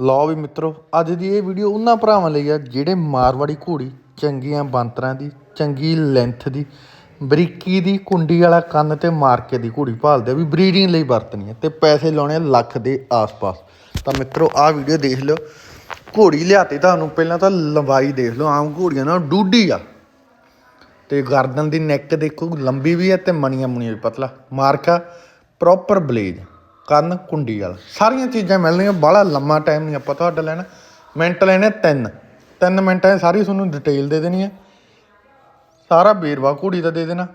ਲਓ ਵੀ ਮਿੱਤਰੋ, ਅੱਜ ਦੀ ਇਹ ਵੀਡੀਓ ਉਹਨਾਂ ਭਰਾਵਾਂ ਲਈ ਆ ਜਿਹੜੇ ਮਾਰਵਾੜੀ ਘੋੜੀ ਚੰਗੀਆਂ ਬਾਂਤਰਾਂ ਦੀ, ਚੰਗੀ ਲੈਂਥ ਦੀ, ਬਰੀਕੀ ਦੀ, ਕੁੰਡੀ ਵਾਲਾ ਕੰਨ ਤੇ ਮਾਰ ਕੇ ਦੀ ਘੋੜੀ ਭਾਲਦੇ ਆ, ਵੀ ਬਰੀਡਿੰਗ ਲਈ ਵਰਤਣੀ ਹੈ ਤੇ ਪੈਸੇ ਲਾਉਣੇ ਆ ਲੱਖ ਦੇ ਆਸ-ਪਾਸ। ਤਾਂ ਮਿੱਤਰੋ, ਆਹ ਵੀਡੀਓ ਦੇਖ ਲਿਓ। ਘੋੜੀ ਲਿਆਤੀ ਤੁਹਾਨੂੰ, ਪਹਿਲਾਂ ਤਾਂ ਲੰਬਾਈ ਦੇਖ ਲਓ, ਆਮ ਘੋੜੀਆਂ ਨਾਲ ਡੂਡੀ ਆ। ਤੇ ਗਰਦਨ ਦੀ ਨੈਕ ਦੇਖੋ, ਲੰਬੀ ਵੀ ਹੈ ਤੇ ਮਣੀਆਂ ਮੁਣੀਆਂ ਵੀ ਪਤਲਾ। ਮਾਰਕਾ ਪ੍ਰੋਪਰ ਬਲੇਜ ਕਰਨ ਕੁੰਡੀ ਵਾਲਾ। ਸਾਰੀਆਂ ਚੀਜ਼ਾਂ ਮਿਲਣਗੀਆਂ ਬਾਹਲਾ ਲੰਮਾ ਟਾਈਮ ਨਹੀਂ ਆਪਾਂ ਤੁਹਾਡਾ ਲੈਣਾ। ਮਿੰਟ ਲੈਣੇ ਤਿੰਨ। ਤਿੰਨ ਮਿੰਟਾਂ 'ਚ ਸਾਰੀ ਤੁਹਾਨੂੰ ਡਿਟੇਲ ਦੇ ਦੇਣੀ ਹੈ ਸਾਰਾ ਬੇਰਵਾ ਘੋੜੀ ਦਾ ਦੇ ਦੇਣਾ।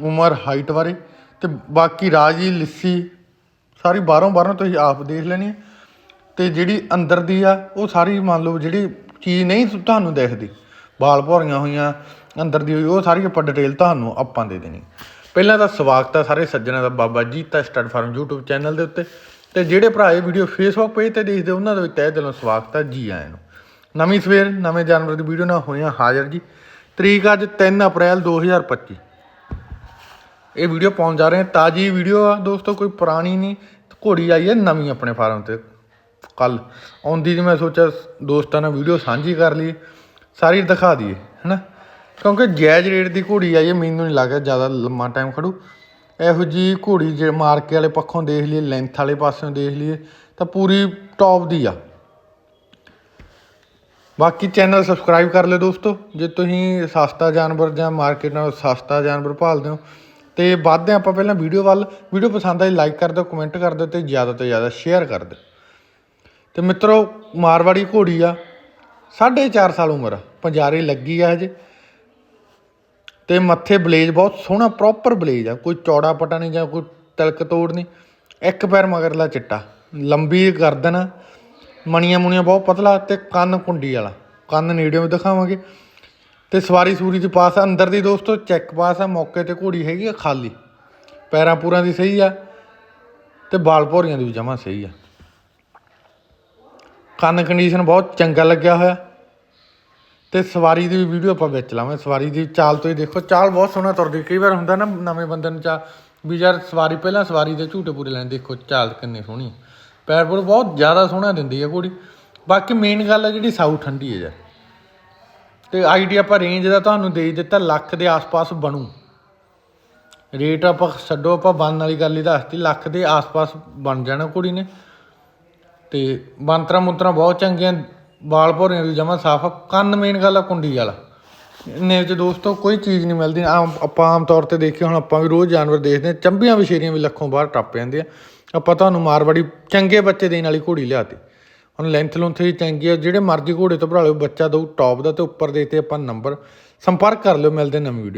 ਉਮਰ ਹਾਈਟ ਬਾਰੇ। ਤੇ ਬਾਕੀ ਰਾਜੀ, ਲਿੱਸੀ, ਸਾਰੀ ਬਾਹਰੋਂ ਬਾਹਰੋਂ ਤੁਸੀਂ ਆਪ ਦੇਖ ਲੈਣੀ ਹੈ ਤੇ ਜਿਹੜੀ ਅੰਦਰ ਦੀ ਆ, ਉਹ ਸਾਰੀ ਮੰਨ ਲਓ ਜਿਹੜੀ ਚੀਜ਼ ਨਹੀਂ ਤੁਹਾਨੂੰ ਦਿਖਦੀ। ਬਾਲ ਭੌਰੀਆਂ ਹੋਈਆਂ, ਅੰਦਰ ਦੀ ਹੋਈ, ਉਹ ਸਾਰੀ ਆਪਾਂ ਡਿਟੇਲ ਤੁਹਾਨੂੰ ਆਪਾਂ ਦੇ ਦੇਣੀ। ਪਹਿਲਾਂ ਤਾਂ ਸਵਾਗਤ ਆ ਸਾਰੇ ਸੱਜਣਾਂ ਦਾ, Baba Jita stud farm YouTube channel ਦੇ ਉੱਤੇ। ਤੇ ਜਿਹੜੇ ਭਰਾ ਇਹ ਵੀਡੀਓ Facebook ਪੇਜ ਤੇ ਦੇਖਦੇ, ਉਹਨਾਂ ਦਾ ਵੀ ਤਹਿ ਦਿਲੋਂ ਸਵਾਗਤ ਆ ਜੀ ਆਇਆਂ ਨੂੰ। ਨਵੀਂ ਸਵੇਰ, ਨਵੇਂ ਜਾਨਵਰ ਦੀ ਵੀਡੀਓ ਨਾਲ ਹੋਇਆ ਹਾਜ਼ਰ ਜੀ। ਤਰੀਕ ਅੱਜ 3 ਅਪ੍ਰੈਲ 2025 ਇਹ ਵੀਡੀਓ ਪਾਉਣ ਜਾ ਰਹੇ ਹਾਂ ਤਾਜੀ ਵੀਡੀਓ ਆ ਦੋਸਤੋ, ਕੋਈ ਪੁਰਾਣੀ ਨਹੀਂ। ਘੋੜੀ ਆਈ ਹੈ ਨਵੀਂ ਆਪਣੇ ਫਾਰਮ ਤੇ। ਕੱਲ ਆਉਂਦੀ ਜੀ ਮੈਂ ਸੋਚਿਆ, ਦੋਸਤਾਂ ਨਾਲ ਵੀਡੀਓ ਸਾਂਝੀ ਕਰ ਲਈ ਸਾਰੀ ਦਿਖਾ ਦਈਏ, ਹੈਨਾ? ਕਿਉਂਕਿ ਜਾਇਜ਼ ਰੇਟ ਦੀ ਘੋੜੀ ਆਈ ਹੈ ਮੈਨੂੰ ਨਹੀਂ ਲੱਗਦਾ ਜ਼ਿਆਦਾ ਲੰਮਾ ਟਾਈਮ ਖੜੂ। ਇਹੋ ਜੀ ਘੋੜੀ ਜੇ ਮਾਰਕੇ ਵਾਲੇ ਪੱਖੋਂ ਦੇਖ ਲਈਏ ਲੈਂਥ ਵਾਲੇ ਪਾਸਿਓਂ ਦੇਖ ਲਈਏ, ਤਾਂ ਪੂਰੀ ਟੌਪ ਦੀ ਆ। ਬਾਕੀ ਚੈਨਲ ਸਬਸਕ੍ਰਾਈਬ ਕਰ ਲਿਓ ਦੋਸਤੋ, ਜੇ ਤੁਸੀਂ ਸਸਤਾ ਜਾਨਵਰ ਜਾਂ ਮਾਰਕੀਟ ਨਾਲੋਂ ਸਸਤਾ ਜਾਨਵਰ ਭਾਲਦੇ ਹੋ, ਤੇ ਵੱਧਦੇ ਆਪਾਂ ਪਹਿਲਾਂ ਵੀਡੀਓ ਵੱਲ। ਵੀਡੀਓ ਪਸੰਦ ਆਈ ਲਾਈਕ ਕਰ ਦਿਓ ਕਮੈਂਟ ਕਰ ਦਿਓ ਤੇ ਜ਼ਿਆਦਾ ਤੋਂ ਜ਼ਿਆਦਾ ਸ਼ੇਅਰ ਕਰ ਦਿਓ। ਤੇ ਮਿੱਤਰੋ, ਮਾਰਵਾੜੀ ਘੋੜੀ ਆ 4.5 ਸਾਲ ਉਮਰ ਆ ਪੰਜਾਰੇ ਲੱਗੀ ਆ ਹਜੇ। ਤੇ ਮੱਥੇ ਬਲੇਜ ਬਹੁਤ ਸੋਹਣਾ ਪ੍ਰੋਪਰ ਬਲੇਜ ਆ। ਕੋਈ ਚੌੜਾ ਪਟਾ ਨਹੀਂ ਜਾਂ ਕੋਈ ਤਿਲਕ ਤੋੜ ਨਹੀਂ। ਇੱਕ ਪੈਰ ਮਗਰਲਾ ਚਿੱਟਾ। ਲੰਬੀ ਗਰਦਨ, ਮਣੀਆਂ ਮੁਣੀਆਂ ਬਹੁਤ ਪਤਲਾ ਤੇ ਕੰਨ ਕੁੰਡੀ ਵਾਲਾ। ਕੰਨ ਨੇੜਿਓਂ ਵੀ ਦਿਖਾਵਾਂਗੇ। ਤੇ ਸਵਾਰੀ ਸੂਰੀ ਦੀ ਪਾਸ ਆ। ਅੰਦਰ ਦੀ ਦੋਸਤੋ ਚੈੱਕ ਪਾਸ ਆ। ਮੌਕੇ ਤੇ ਘੋੜੀ ਹੈਗੀ ਆ ਖਾਲੀ। ਪੈਰਾਂ ਪੂਰਾਂ ਦੀ ਸਹੀ ਆ ਤੇ ਬਾਲ ਭੌਰੀਆਂ ਦੀ ਵੀ ਜਮਾ ਸਹੀ ਆ। ਕੰਨ ਕੰਡੀਸ਼ਨ ਬਹੁਤ ਚੰਗਾ ਲੱਗਿਆ ਹੋਇਆ। ਤੇ ਸਵਾਰੀ ਦੀ ਵੀ ਵੀਡੀਓ ਆਪਾਂ ਵਿੱਚ ਲਾਵਾਂਗੇ। ਸਵਾਰੀ ਦੀ ਚਾਲ ਤੋਂ ਹੀ ਦੇਖੋ, ਚਾਲ ਬਹੁਤ ਸੋਹਣਾ ਤੁਰਦੀ ਕਈ ਵਾਰ ਹੁੰਦਾ ਨਾ ਨਵੇਂ ਬੰਦੇ ਨੂੰ ਚਾ ਵੀ ਯਾਰ ਸਵਾਰੀ ਪਹਿਲਾਂ ਸਵਾਰੀ ਦੇ ਝੂਟੇ ਪੂਰੇ ਲੈਣ, ਦੇਖੋ ਚਾਲ ਕਿੰਨੀ ਸੋਹਣੀ ਪੈਰ ਪੂਰ ਬਹੁਤ ਜ਼ਿਆਦਾ ਸੋਹਣਾ ਦਿੰਦੀ ਹੈ ਘੋੜੀ। ਬਾਕੀ ਮੇਨ ਗੱਲ ਹੈ ਜਿਹੜੀ ਸਾਊ ਠੰਡੀ ਹੈ ਯਾਰ। ਤੇ ਆਈਡੀਆ ਆਪਾਂ ਰੇਂਜ ਦਾ ਤੁਹਾਨੂੰ ਦੇ ਦਿੱਤਾ, ਲੱਖ ਦੇ ਆਸ-ਪਾਸ ਬਣੂ। ਰੇਟ ਆਪਾਂ ਛੱਡੋ, ਆਪਾਂ ਬਣਨ ਵਾਲੀ ਗੱਲ ਹੀ ਦੱਸਤੀ, ਲੱਖ ਦੇ ਆਸ-ਪਾਸ ਬਣ ਜਾਣਾ ਕੁੜੀ ਨੇ। ਤੇ ਬੰਤਰਾ ਮੁੰਤਰਾ ਬਹੁਤ ਚੰਗੀਆਂ ਵਾਲ ਭੋਰੀਆਂ ਦੀ ਜਮਾ ਸਾਫ਼ ਆ, ਕੰਨ ਮੇਨ ਗੱਲ ਆ ਕੁੰਡੀ ਵਾਲਾ। ਨੇ ਚ ਦੋਸਤੋ ਕੋਈ ਚੀਜ਼ ਨਹੀਂ ਮਿਲਦੀ। ਆਮ, ਆਪਾਂ ਆਮ ਤੌਰ ਤੇ ਦੇਖੀ ਹੁਣ ਆਪਾਂ ਵੀ ਰੋਜ਼ ਜਾਨਵਰ ਦੇਖਦੇ ਹਾਂ, ਚੰਬੀਆਂ ਵਿਸ਼ੇਰੀਆਂ ਵੀ ਲੱਖੋਂ ਬਾਹਰ ਟੱਪ ਜਾਂਦੀਆਂ। ਆਪਾਂ ਤੁਹਾਨੂੰ ਮਾਰਵਾੜੀ ਚੰਗੇ ਬੱਚੇ ਦੇਣ ਵਾਲੀ ਘੋੜੀ ਲਿਆਤੀ। ਹੁਣ ਲੈਂਥ ਲੁੰਥ ਵੀ ਚੰਗੀ ਆ, ਜਿਹੜੇ ਮਰਜ਼ੀ ਘੋੜੇ ਤੋਂ ਭਰਾ ਲਿਓ, ਬੱਚਾ ਦਊ ਟੌਪ ਦਾ ਤੇ ਉੱਪਰ ਦੇ ਤੇ ਆਪਾਂ ਨੰਬਰ ਸੰਪਰਕ ਕਰ ਲਿਓ, ਮਿਲਦੇ ਨਵੀਂ ਵੀਡੀਓ